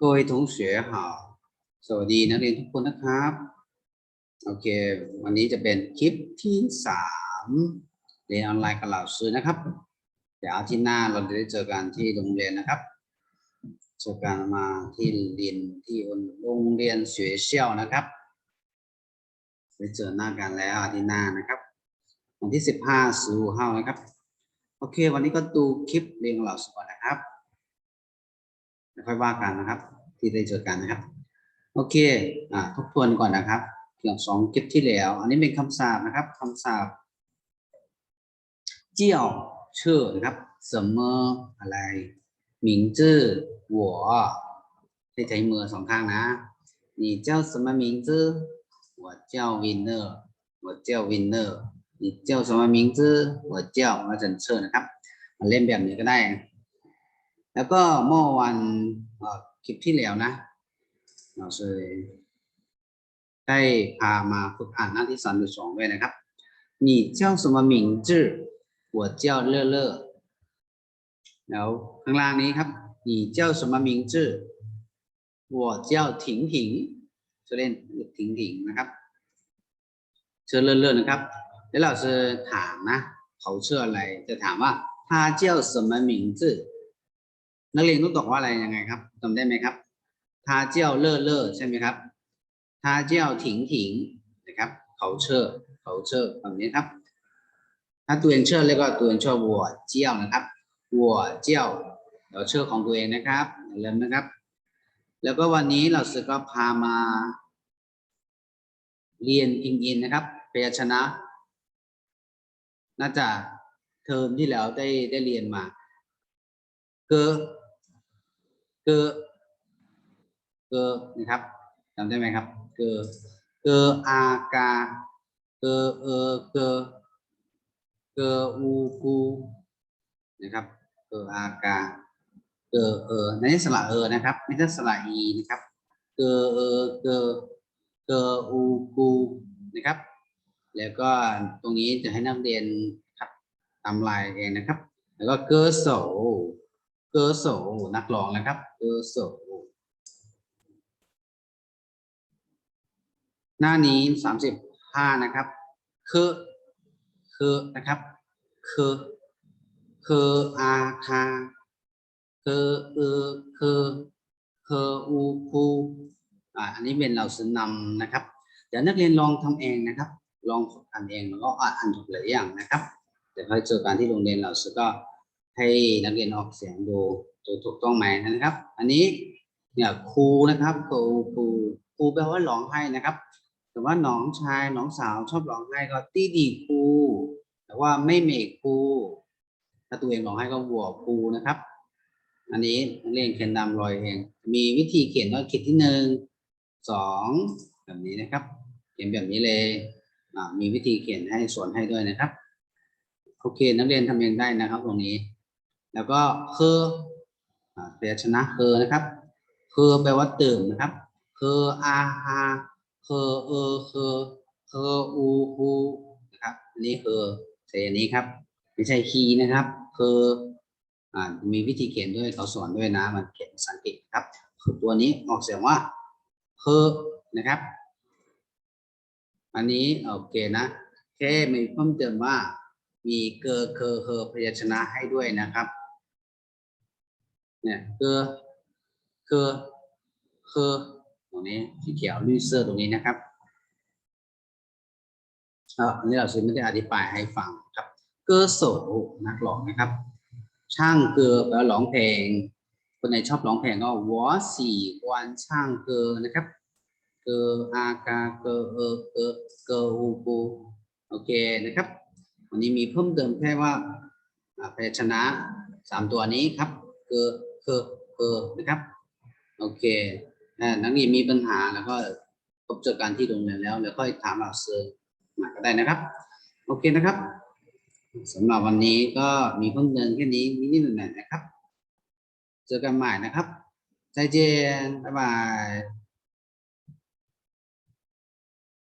各位同学好สวัสดีนักเรียนทุกคนนะครับ โอเค วันนี้จะเป็นคลิปที่สามเรียนออนไลน์กับเหล่าซื้อนะครับ เดี๋ยวอาทิตย์หน้าเราจะได้เจอกันที่โรงเรียนนะครับ เจอกันมาที่เรียนที่โรงเรียน学校นะครับไปเจอหน้ากันแล้วอาทิตย์หน้านะครับ วันที่สิบห้าสิบห้านะครับ โอเค วันนี้ก็ดูคลิปเรียนกับเหล่าซื้อก่อนนะครับ แล้ว ค่อยว่ากันนะครับ ที่ได้เจอกันนะครับ โอเคอ่าทบทวนก่อนนะครับเกี่ยวสองคลิปที่แล้ว อันนี้เป็นคำศัพท์นะครับคำศัพท์เจียวเชื่อนะครับสมออะไรหมิงจื้อหัวได้ใช้มือสองข้างนะนี่เจ้าสมมิงจื้อหัวเจ้าวินเนอร์หัวเจ้าวินเนอร์นี่เจ้าสมมิงจื้อหัวเจ้ามาจันเชิญนะครับ มาเล่นแบบนี้ก็ได้ แล้วก็เมื่อวันเอ่อคลิปที่แล้วนะ เราเคยได้พามาฝึกอ่านหน้าที่สามสองด้วยนะครับ你叫什么名字我叫乐乐แล้วข้างล่างนี้ครับ你叫什么名字我叫婷婷จะเล่นถิงถิงนะครับเชื่อเลื่อนๆนะครับ แล้วเราจะถามนะ เขาเชื่ออะไร จะถามว่า他叫什么名字 นักเรียนต้องตอบว่าอะไรยังไงครับจำได้ไหมครับทาเจ้าเล่อเล่อใช่ไหมครับทาเจ้าถิงถิงนะครับเขาเชื่อเขาเชื่อแบบนี้ครับ ถ้าตัวเองเชื่อแล้วก็ตัวเองเชื่อวัวเจียวนะครับวัวเจียวเราเชื่อของตัวเองนะครับอย่มนะครับ แล้วก็วันนี้เราสึกก็พามา เรียนพิงอินนะครับพยัญชนะ น่าจะเทอมที่แล้วได้ได้เรียนมา เกอ เกอเกอนะครับจำได้ไหมครับเกอเกออากาเกอเออเกอเกออูกูนะครับเกออากาเกอเออในสระเออนะครับไม่ใช่สระอีนะครับเกอเออเกอเกออูกูนะครับ แล้วก็ตรงนี้จะให้นักเรียนครับทำลายเองนะครับ แล้วก็เกอโส เกอร์โสนักร้องนะครับ เกอร์โสหน้านี้สามสิบห้านะครับ คือคือนะครับ คือคืออาคาคือเออคือคืออูคูอ่าอันนี้เป็นเราซื้อนำนะครับ เดี๋ยวนักเรียนลองทำเองนะครับ ลองอ่านเองแล้วก็อ่านถูกหลายอย่างนะครับ เดี๋ยวค่อยเจอกันที่โรงเรียนเราซื้อก็ ให้นักเรียนออกเสียงดูดูถูกต้องไหมนะครับ อันนี้เนี่ยครูนะครับครูครูครูแปลว่าร้องไห้นะครับ แต่ว่าน้องชายน้องสาวชอบร้องไห้ก็ตีดีครูแต่ว่าไม่เมกครูถ้าตัวเองร้องไห้ก็วัวครูนะครับ อันนี้นักเรียนเขียนดำรอยเอง มีวิธีเขียนว่าเขียนที่หนึ่งสองแบบนี้นะครับ เขียนแบบนี้เลยมีวิธีเขียนให้สอนให้ด้วยนะครับ โอเค นักเรียนทำเองได้นะครับตรงนี้ แล้วก็คืออ่าพยัญชนะคือนะครับคือแปลว่าตื่นนะครับคืออาฮาคือเออคือคืออูฮูนะครับอันนี้คือใช้อันนี้ครับ ไม่ใช่คีนะครับ คืออ่ามีวิธีเขียนด้วยเขาสอนด้วยนะมันเขียนภาษาอังกฤษครับ คือตัวนี้ออกเสียงว่าคือนะครับ อันนี้โอเคนะแค่มีเพิ่มเติมว่ามีเกอเคอเคอพยัญชนะให้ด้วยนะครับ เนี่ยเกอเคอเคอตรงนี้สีเขียวลุยเซอร์ตรงนี้นะครับอ่าอันนี้เราซื้อไม่ได้อธิบายให้ฟังครับเกอโสนักร้องนะครับ ช่างเกอแปลว่าร้องเพลง คนไหนชอบร้องเพลงก็วอสี่วันช่างเกอนะครับเกออากาเกอเออเกอเกออูกูโอเคนะครับ วันนี้มีเพิ่มเติมแค่ว่าอ่าพชนะสามตัวนี้ครับเกอ เคอเคอนะครับ โอเคอ่านักเรียนมีปัญหาแล้วก็พบเจอกันที่โรงเรียนแล้ว แล้วค่อยถามเราเซอร์มาก็ได้นะครับ โอเคนะครับสำหรับวันนี้ก็มีเพิ่มเติมแค่นี้นิดๆหน่อยๆนะครับ เจอกันใหม่นะครับใจเจนบ๊ายบาย